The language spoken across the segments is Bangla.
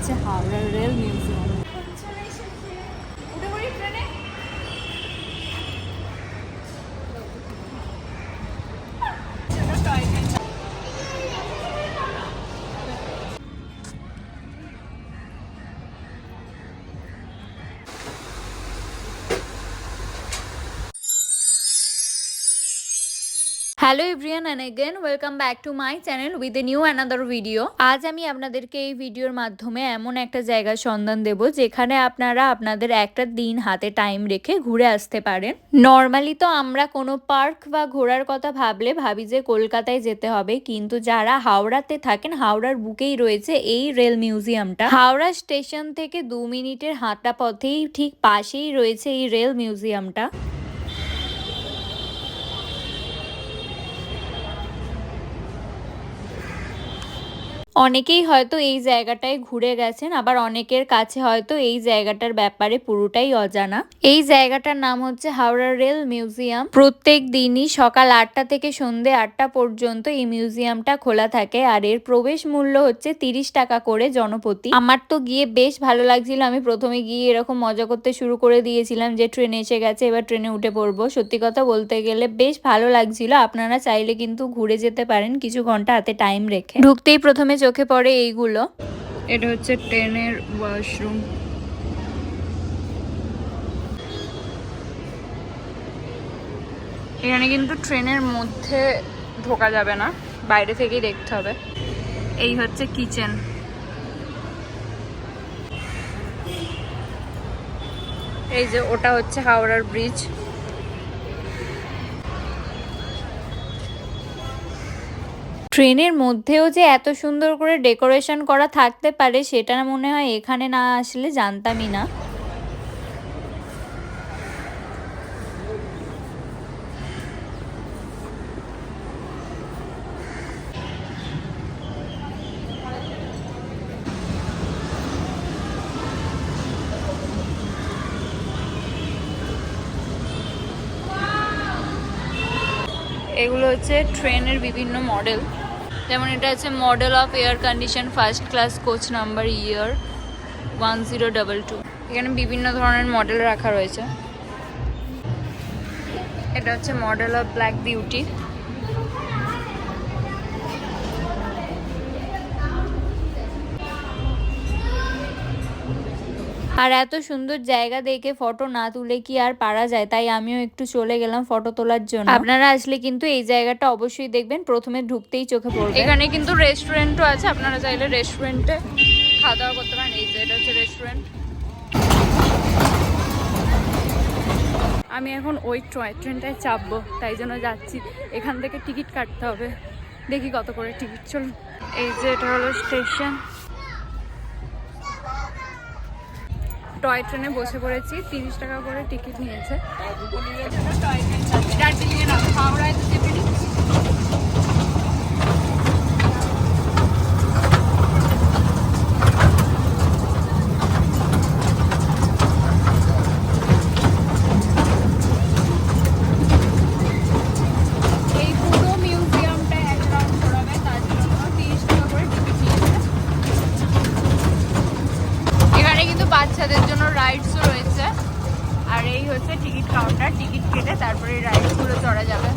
হচ্ছে Howrah rail museum hello everyone and again welcome back to my channel with a new another video আজ আমি আপনাদেরকে এই ভিডিওর মাধ্যমে এমন একটা জায়গার সন্ধান দেব, যেখানে আপনারা আপনাদের একটা দিন হাতে টাইম রেখে ঘুরে আসতে পারেন। নর্মালি তো আমরা কোনো পার্ক বা ঘোরার কথা ভাবলে ভাবি যে কলকাতায় যেতে হবে, কিন্তু যারা হাওড়াতে থাকেন, হাওড়ার বুকেই রয়েছে এই রেল মিউজিয়ামটা হাওড়া স্টেশন থেকে দু মিনিটের হাঁটা পথেই ঠিক পাশেই রয়েছে এই রেল মিউজিয়ামটা অনেকেই হয়তো এই জায়গাটায় ঘুরে গেছেন, আবার অনেকের কাছে হয়তো এই জায়গাটার ব্যাপারে পুরোটাই অজানা। এই জায়গাটার নাম হচ্ছে হাওড়া রেল মিউজিয়াম। প্রত্যেক দিনই সকাল আটটা থেকে সন্ধে আটটা পর্যন্ত এই মিউজিয়ামটা খোলা থাকে, আর এর প্রবেশ মূল্য হচ্ছে তিরিশ টাকা করে জনপ্রতি। আমার তো গিয়ে বেশ ভালো লাগছিল, আমি প্রথমে গিয়ে এরকম মজা করতে শুরু করে দিয়েছিলাম যে ট্রেন এসে গেছে, এবার ট্রেনে উঠে পড়ব। সত্যি কথা বলতে গেলে বেশ ভালো লাগছিল, আপনারা চাইলে কিন্তু ঘুরে যেতে পারেন, কিছু ঘণ্টা হাতে টাইম রেখে। ঢুকতেই প্রথমে চোখে পড়ে এইগুলো? এটা হচ্ছে ট্রেনের ওয়াশরুম। এখানে কিন্তু ট্রেনের মধ্যে ঢোকা যাবে না, বাইরে থেকেই দেখতে হবে। এই হচ্ছে কিচেন। এই যে ওটা হচ্ছে হাওড়ার ব্রিজ। ট্রেনের মধ্যেও যে এত সুন্দর করে ডেকোরেশন করা থাকতে পারে, সেটা মনে হয় এখানে না আসলে জানতামই না। এগুলো হচ্ছে ট্রেনের বিভিন্ন মডেল। যেমন এটা আছে model of air condition first class coach number year one zero double two এখানে বিভিন্ন ধরনের মডেল রাখা রয়েছে। এটা হচ্ছে মডেল অফ ব্ল্যাক বিউটি আর এত সুন্দর জায়গা দেখে ফটো না তুলে কি আর পারা যায়? তাই আমিও একটু চলে গেলাম ফটো তোলার জন্য। আপনারা আসলে কিন্তু এই জায়গাটা অবশ্যই দেখবেন, প্রথমে ঢুকতেই চোখে পড়বে। এখানে কিন্তু রেস্টুরেন্টও আছে, আপনারা চাইলে রেস্টুরেন্টে খাওয়া দাওয়া করতে পারেন। এই যে এটা হচ্ছে রেস্টুরেন্ট আমি এখন ওই টয় ট্রেনটায় চাপবো, তাই জন্য যাচ্ছি। এখান থেকে টিকিট কাটতে হবে। দেখি কত করে টিকিট চলুন এই যে এটা হলো স্টেশন। টয় ট্রেনে বসে পড়েছি তিরিশ টাকা করে টিকিট নিয়েছে। দার্জিলিংয়ে না হাওড়ায় নিই। এই পুরো মিউজিয়ামটা এক রাউন্ড ঘোরাবে তার জন্য তিরিশ টাকা করে টিকিট নিয়েছে এখানে কিন্তু বাচ্চাদের জন্য রাইডসও রয়েছে আর এই হচ্ছে টিকিট কাউন্টার টিকিট কেটে তারপরে রাইডসগুলো চড়া যাবে।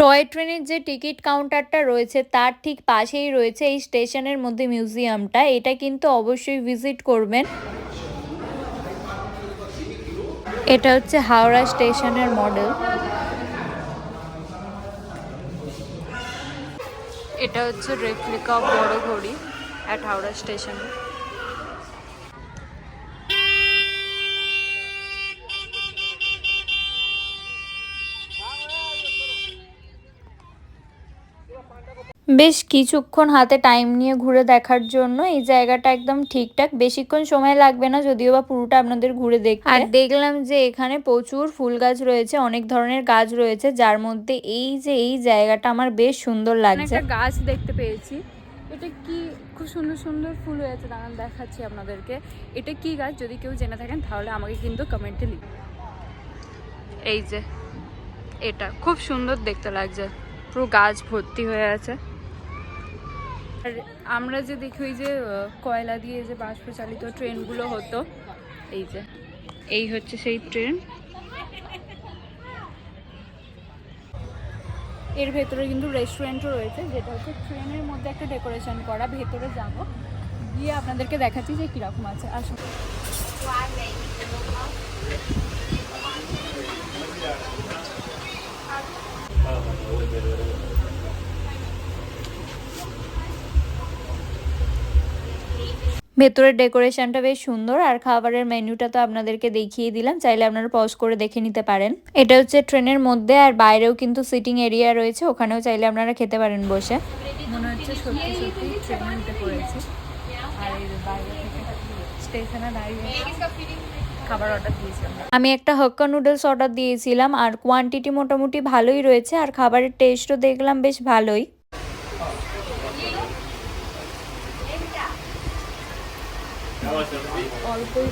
টয় ট্রেনের যে টিকিট কাউন্টারটা রয়েছে তার ঠিক পাশেই রয়েছে এই স্টেশনের মধ্যে মিউজিয়ামটা। এটা কিন্তু অবশ্যই ভিজিট করবেন। এটা হচ্ছে হাওড়া স্টেশনের মডেল। এটা হচ্ছে রেপ্লিকা বড় ঘড়ি অ্যাট হাওড়া স্টেশনে। বেশ কিছুক্ষণ হাতে টাইম নিয়ে ঘুরে দেখার জন্য এই জায়গাটা একদম ঠিকঠাক। বেশিক্ষণ সময় লাগবে না যদিও বা পুরোটা আপনাদের ঘুরে দেখতে। আর দেখলাম যে এখানে প্রচুর ফুল গাছ রয়েছে অনেক ধরনের গাছ রয়েছে যার মধ্যে এই যে এই জায়গাটা আমার বেশ সুন্দর লাগছে। একটা গাছ দেখতে পেয়েছি। এটা কি খুব সুন্দর সুন্দর ফুল হয়েছে দাঁড়ান দেখাচ্ছি আপনাদেরকে। এটা কি গাছ? যদি কেউ জেনে থাকেন তাহলে আমাকে কিন্তু কমেন্টে লিখ এই যে এটা খুব সুন্দর দেখতে লাগছে। পুরো গাছ ভর্তি হয়ে আছে। আর আমরা যে দেখি ওই যে কয়লা দিয়ে যে বাষ্প চালিত ট্রেনগুলো হতো, এই যে, এই হচ্ছে সেই ট্রেন। এর ভেতরে কিন্তু রেস্টুরেন্টও রয়েছে, যেটা হচ্ছে ট্রেনের মধ্যে একটা ডেকোরেশন করা, ভেতরে যাব। গিয়ে আপনাদেরকে দেখাচ্ছি যে কীরকম আছে। আসুন। ভেতরের ডেকোরেশনটা বেশ সুন্দর, আর খাবারের মেনুটা তো আপনাদেরকে দেখিয়ে দিলাম, চাইলে আপনারা পজ করে দেখে নিতে পারেন। এটা হচ্ছে ট্রেনের মধ্যে, আর বাইরেও কিন্তু সিটিং এরিয়া রয়েছে, ওখানেও চাইলে আপনারা খেতে পারেন বসে। মনে হচ্ছে খাবার অর্ডার আমি একটা হক্কা নুডলস অর্ডার দিয়েছিলাম, আর কোয়ান্টিটি মোটামুটি ভালোই রয়েছে, আর খাবারের টেস্টও দেখলাম বেশ ভালোই। অল্পই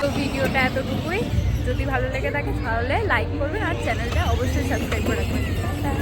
তো ভিডিওটা এতটুকুই। যদি ভালো লেগে থাকে তাহলে লাইক করবেন আর চ্যানেলটা অবশ্যই সাবস্ক্রাইব করে রাখবেন